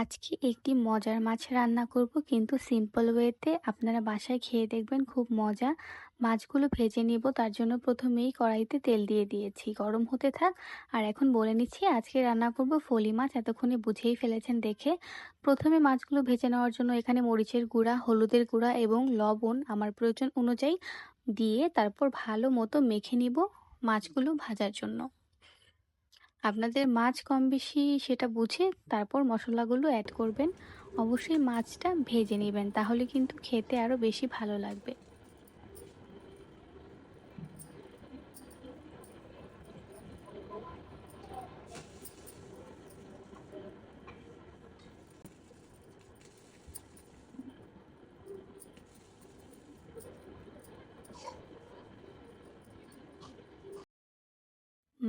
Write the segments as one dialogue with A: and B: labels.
A: আজকে একটি মজার মাছ রান্না করব, কিন্তু সিম্পল ওয়েতে আপনারা বাসায় খেয়ে দেখবেন খুব মজা। মাছগুলো ভেজে নিব, তার জন্য প্রথমেই কড়াইতে তেল দিয়ে দিয়েছি। গরম হতে থাক। আর এখন বলে নিচ্ছি, আজকে রান্না করব ফলি মাছ, এতক্ষণে বুঝেই ফেলেছেন দেখে। প্রথমে মাছগুলো ভেজে নেওয়ার জন্য এখানে মরিচের গুঁড়া, হলুদের গুঁড়া এবং লবণ আমার প্রয়োজন অনুযায়ী দিয়ে তারপর ভালো মতো মেখে নিব মাছগুলো ভাজার জন্য। আপনাদের মাছ কম বেশি সেটা বুঝে তারপর মশলাগুলো অ্যাড করবেন। অবশ্যই মাছটা ভেজে নেবেন, তাহলে কিন্তু খেতে আরও বেশি ভালো লাগবে।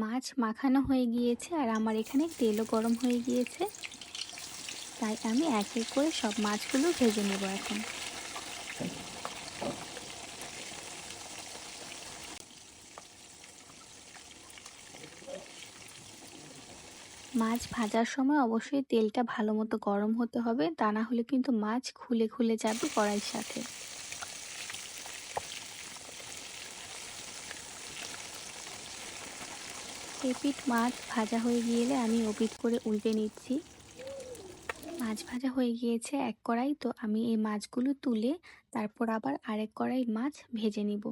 A: মাছ মাখানো হয়ে গিয়েছে আর আমার এখানে তেলও গরম হয়ে গিয়েছে। তাই আমি এক এক করে সব মাছগুলো ভেজে নেব এখন। মাছ ভাজার সময় অবশ্যই তেলটা ভালো মতো গরম হতে হবে, তা না হলে কিন্তু মাছ খুলে খুলে যাবে কড়াইয়ের সাথে। এপিট মাছ ভাজা হয়ে গিয়েলে আমি ওপিট করে উল্টে নিচ্ছি। মাছ ভাজা হয়ে গিয়েছে এক কড়াই, তো আমি এই মাছগুলো তুলে তারপর আবার আরেক কড়াই মাছ ভেজে নিব।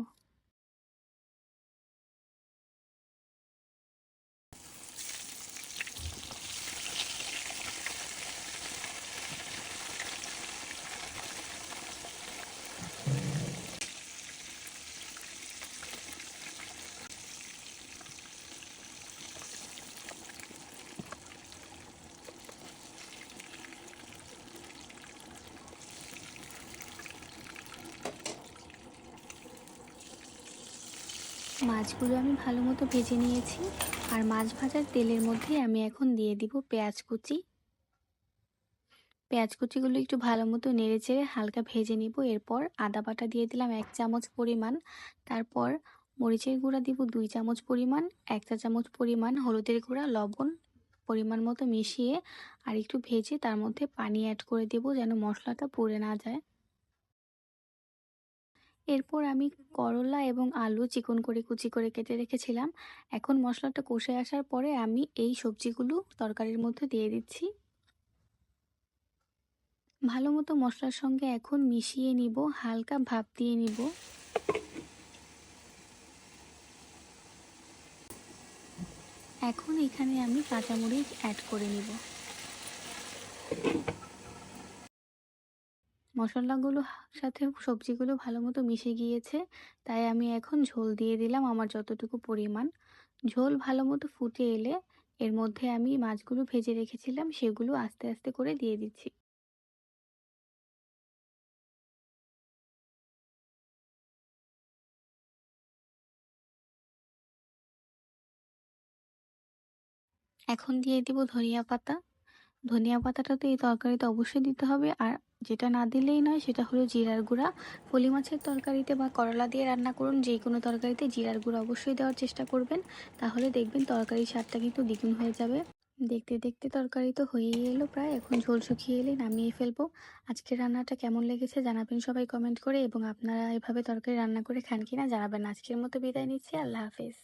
A: মাছগুলো আমি ভালো মতো ভেজে নিয়েছি। আর মাছ ভাজার তেলের মধ্যে আমি এখন দিয়ে দিব পেঁয়াজ কুচি। পেঁয়াজ কুচিগুলো একটু ভালো মতো নেড়ে চেড়ে হালকা ভেজে নিব। এরপর আদা বাটা দিয়ে দিলাম এক চামচ পরিমাণ। তারপর মরিচের গুঁড়া দিব দুই চামচ পরিমাণ, এক চা চামচ পরিমাণ হলুদের গুঁড়া, লবণ পরিমাণ মতো মিশিয়ে আর একটু ভেজে তার মধ্যে পানি অ্যাড করে দেব যেন মশলাটা পুড়ে না যায়। এরপর আমি করলা এবং আলু চিকন করে কুচি করে কেটে রেখেছিলাম। এখন মশলাটা কষে আসার পরে আমি এই সবজিগুলো তরকারির মধ্যে দিয়ে দিচ্ছি। ভালো মতো মশলার সঙ্গে এখন মিশিয়ে নিব, হালকা ভাপ দিয়ে নিব। এখন এখানে আমি কাঁচামরিচ অ্যাড করে নিব। মশলাগুলো সাথে সবজিগুলো ভালো মতো মিশে গিয়েছে, তাই আমি এখন ঝোল দিয়ে দিলাম আমার যতটুকু পরিমাণ। ঝোল ভালো মতো ফুটে এলে এর মধ্যে আমি মাছগুলো ভেজে রেখেছিলাম, সেগুলো আস্তে আস্তে করে দিয়ে দিচ্ছি। এখন দিয়ে দিব ধনিয়া পাতা। ধনিয়া পাতাটা তো এই তরকারিতে অবশ্যই দিতে হবে। আর যেটা না দিলেই নয়, সেটা হলো জিরার গুঁড়া। ফলি মাছের তরকারিতে বা করলা দিয়ে রান্না করুন যে কোনো তরকারিতে জিরার গুঁড়া অবশ্যই দেওয়ার চেষ্টা করবেন। তাহলে দেখবেন তরকারির স্বাদটা কিন্তু দ্বিগুণ হয়ে যাবে। দেখতে দেখতে তরকারি তো হয়েই এলো প্রায়। এখন ঝোল শুকিয়ে এলে নামিয়ে ফেলব। আজকের রান্নাটা কেমন লেগেছে জানাবেন সবাই কমেন্ট করে। এবং আপনারা এভাবে তরকারি রান্না করে খান কিনা জানাবেন। আজকের মতো বিদায় নিচ্ছি। আল্লাহ হাফেজ।